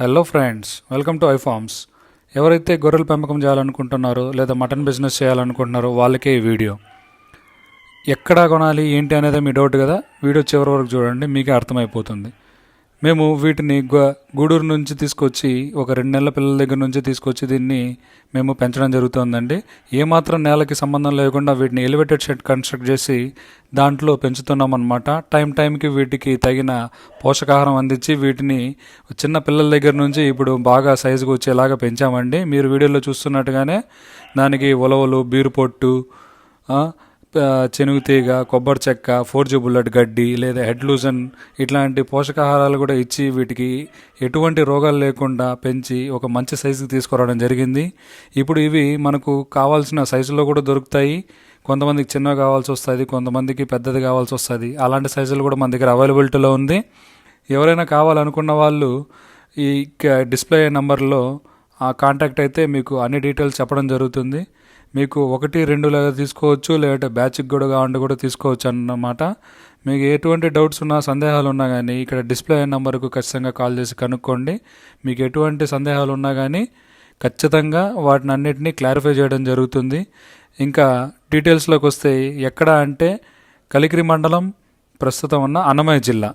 Hello friends welcome to iFarms ఎవరైతే గొర్రెల పెంపకం చేయాలనుకుంటున్నారో లేదా మటన్ బిజినెస్ చేయాలనుకుంటున్నారో వాళ్ళకే ఈ వీడియో. ఎక్కడ కొనాలి ఏంటి అనేది మీ డౌట్ కదా? వీడియో చివరి వరకు చూడండి మీకే అర్థమైపోతుంది. మేము వీటిని గూడూరు నుంచి తీసుకొచ్చి ఒక రెండు నెలల పిల్లల దగ్గర నుంచి తీసుకొచ్చి దీన్ని మేము పెంచడం జరుగుతుందండి. ఏమాత్రం నేలకి సంబంధం లేకుండా వీటిని ఎలివేటెడ్ షెడ్ కన్స్ట్రక్ట్ చేసి దాంట్లో పెంచుతున్నాం అనమాట టైం టైంకి వీటికి తగిన పోషకాహారం అందించి వీటిని చిన్న పిల్లల దగ్గర నుంచి ఇప్పుడు బాగా సైజుకు వచ్చేలాగా పెంచామండి. మీరు వీడియోలో చూస్తున్నట్టుగానే దానికి ఉలవలు బీరు పొట్టు చెనుగుతీగ తీగ కొబ్బరి చెక్క ఫోర్జీ బుల్లెట్ గడ్డి లేదా హెడ్ లూజన్ ఇట్లాంటి పోషకాహారాలు కూడా ఇచ్చి వీటికి ఎటువంటి రోగాలు లేకుండా పెంచి ఒక మంచి సైజుకి తీసుకురావడం జరిగింది. ఇప్పుడు ఇవి మనకు కావాల్సిన సైజులో కూడా దొరుకుతాయి. కొంతమందికి చిన్నవి కావాల్సి వస్తుంది కొంతమందికి పెద్దది కావాల్సి వస్తుంది. అలాంటి సైజులు కూడా మన దగ్గర అవైలబిలిటీలో ఉంది. ఎవరైనా కావాలనుకున్న వాళ్ళు ఈ డిస్ప్లే నెంబర్లో ఆ కాంటాక్ట్ అయితే మీకు అన్ని డీటెయిల్స్ చెప్పడం జరుగుతుంది. మీకు ఒకటి రెండు లాగా తీసుకోవచ్చు లేదంటే బ్యాచ్కి కూడా కావాలంటే కూడా తీసుకోవచ్చు అన్నమాట. మీకు ఎటువంటి డౌట్స్ ఉన్నా సందేహాలు ఉన్నా కానీ ఇక్కడ డిస్ప్లే నెంబర్కు ఖచ్చితంగా కాల్ చేసి కనుక్కోండి. మీకు ఎటువంటి సందేహాలు ఉన్నా కానీ ఖచ్చితంగా వాటిని అన్నిటినీ క్లారిఫై చేయడం జరుగుతుంది. ఇంకా డీటెయిల్స్లోకి వస్తే ఎక్కడ అంటే కలికిరి మండలం ప్రస్తుతం ఉన్న అన్నమయ్య జిల్లా.